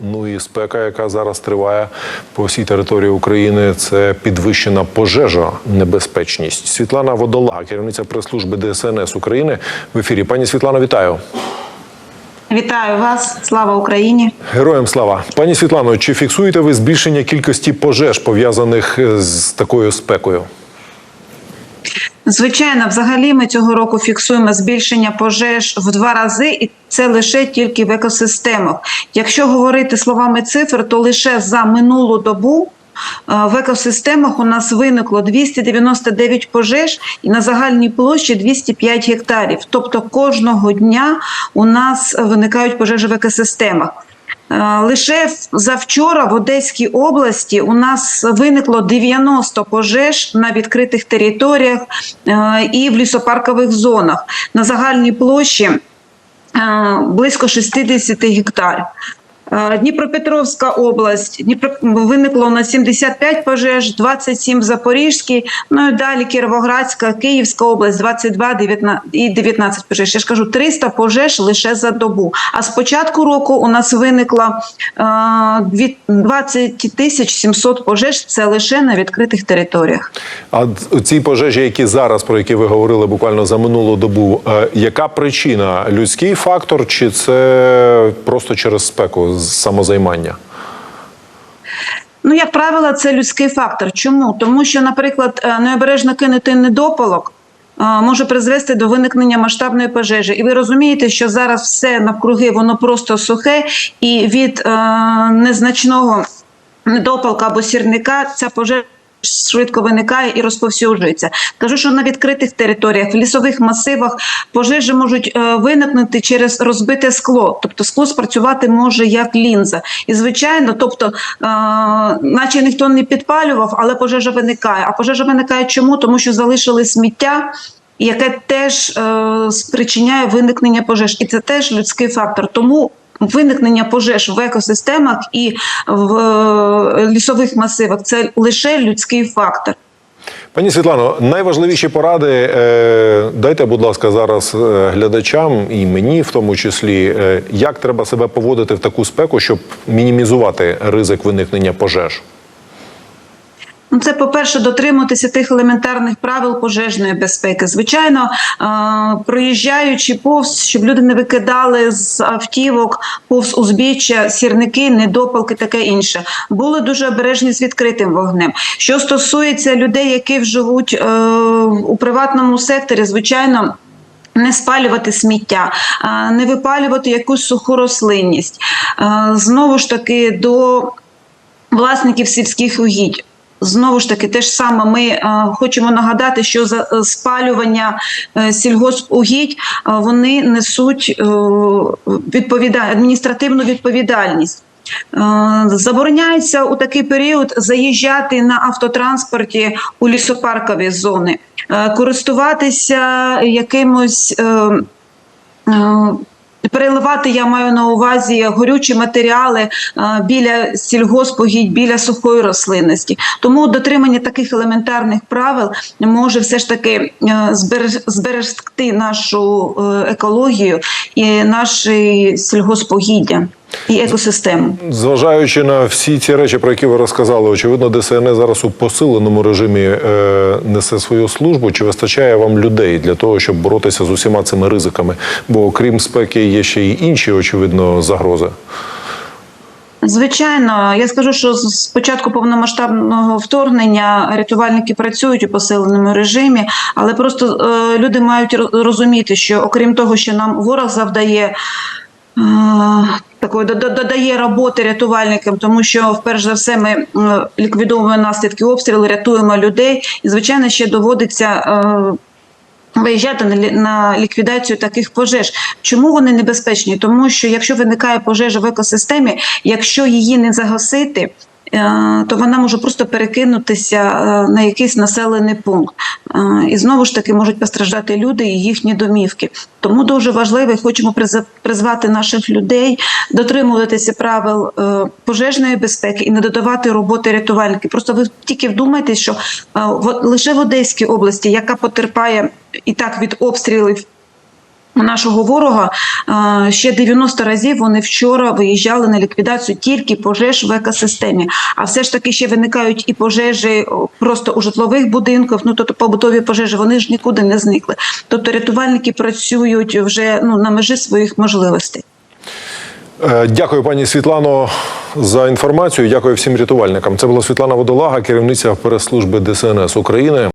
Ну і спека, яка зараз триває по всій території України, це підвищена пожежа небезпечність. Світлана Водола, керівниця прес-служби ДСНС України в ефірі. Пані Світлано, вітаю. Вітаю вас, слава Україні. Героям слава. Пані Світлано, чи фіксуєте ви збільшення кількості пожеж пов'язаних з такою спекою? Звичайно, взагалі ми цього року фіксуємо збільшення пожеж в два рази, і це лише тільки в екосистемах. Якщо говорити словами цифр, то лише за минулу добу. е, В екосистемах у нас виникло 299 пожеж і на загальній площі 205 гектарів. Тобто кожного дня у нас виникають пожежі в екосистемах. Е, Лише завчора в Одеській області у нас виникло 90 пожеж на відкритих територіях е, і в лісопаркових зонах на загальній площі е, близько 60 гектарів. Дніпропетровська область Дніпро... виникло на 75 пожеж, 27 в Запорізькій, ну і далі Кіровоградська, Київська область 22 19... і 19 пожеж. Я ж кажу, 300 пожеж лише за добу. А з початку року у нас виникло е, дві- 20 тисяч 700 пожеж. Це лише на відкритих територіях. А ці пожежі, які зараз про які ви говорили буквально за минулу добу, е, яка причина? Людський фактор, чи це просто через спеку самозаймання? Ну, як правило, це людський фактор. Чому? Тому що, наприклад, е, необережно кинути недопалок е, може призвести до виникнення масштабної пожежі. І ви розумієте, що зараз все навкруги воно просто сухе, і від е, незначного недопалка або сірника ця пожежа. Швидко виникає і розповсюджується. Кажу, що на відкритих територіях, в лісових масивах пожежі можуть е, виникнути через розбите скло, тобто скло спрацювати може як лінза. І звичайно, тобто, е, наче ніхто не підпалював, але пожежа виникає. А пожежа виникає чому? Тому що залишили сміття. Яке теж е, спричиняє виникнення пожеж, і це теж людський фактор. Тому виникнення пожеж в екосистемах і в е, лісових масивах це лише людський фактор. Пані Світлано, найважливіші поради е, дайте, будь ласка, зараз е, глядачам і мені, в тому числі, як треба себе поводити в таку спеку, щоб мінімізувати ризик виникнення пожеж. Ну, це, по-перше, дотримуватися тих елементарних правил пожежної безпеки. Звичайно, е, проїжджаючи повз, щоб люди не викидали з автівок, повз узбіччя, сірники, недопалки, таке інше. Були дуже обережні з відкритим вогнем. Що стосується людей, які живуть е, у приватному секторі, звичайно. Не спалювати сміття, е, не випалювати якусь суху рослинність. Знову ж таки, до власників сільських угідь. Знову ж таки, те ж саме ми е, хочемо нагадати, що за е, спалювання е, сільгоспугідь вони несуть е, адміністративну відповідальність. Забороняється у такий період заїжджати на автотранспорті у лісопаркові зони, користуватися якимось. Переливати я маю на увазі горючі матеріали е, біля сільгоспогідь, біля сухої рослинності. Тому дотримання таких елементарних правил може все ж таки е, зберегти нашу е, екологію і наші сільгоспогіддя і екосистему. Зважаючи на всі ці речі, про які ви розказали, очевидно, ДСНС зараз у посиленому режимі е, несе свою службу. Чи вистачає вам людей для того, щоб боротися з усіма цими ризиками? Бо окрім спеки є ще й інші, очевидно, загрози. Звичайно, я скажу, що з початку повномасштабного вторгнення рятувальники працюють у посиленому режимі, але просто е, люди мають розуміти, що окрім того, що нам ворог завдає. е, Такої до- до- додає роботи рятувальникам, тому що вперше за все ми е, ліквідовуємо наслідки обстрілу, рятуємо людей, і звичайно ще доводиться е, Виїжджати на лі- ліквідацію таких пожеж. Чому вони небезпечні? Тому що якщо виникає пожежа в екосистемі, якщо її не загасити, то вона може просто перекинутися е, на якийсь населений пункт. Е, І знову ж таки можуть постраждати люди і їхні домівки. Тому дуже важливо, і хочемо призвати наших людей дотримуватися правил е, пожежної безпеки і не додавати роботи рятувальників. Просто ви тільки вдумайтесь, що е, лише в Одеській області, яка потерпає і так від обстрілів Нашого ворога е, ще 90 разів вони вчора виїжджали на ліквідацію тільки пожеж в екосистемі. А все ж таки ще виникають і пожежі просто у житлових будинках. Ну тобто побутові пожежі вони ж нікуди не зникли. Тобто рятувальники працюють вже ну на межі своїх можливостей. Е, Дякую, пані Світлано, за інформацію. Дякую всім рятувальникам. Це була Світлана Водолага, керівниця прес-служби ДСНС України.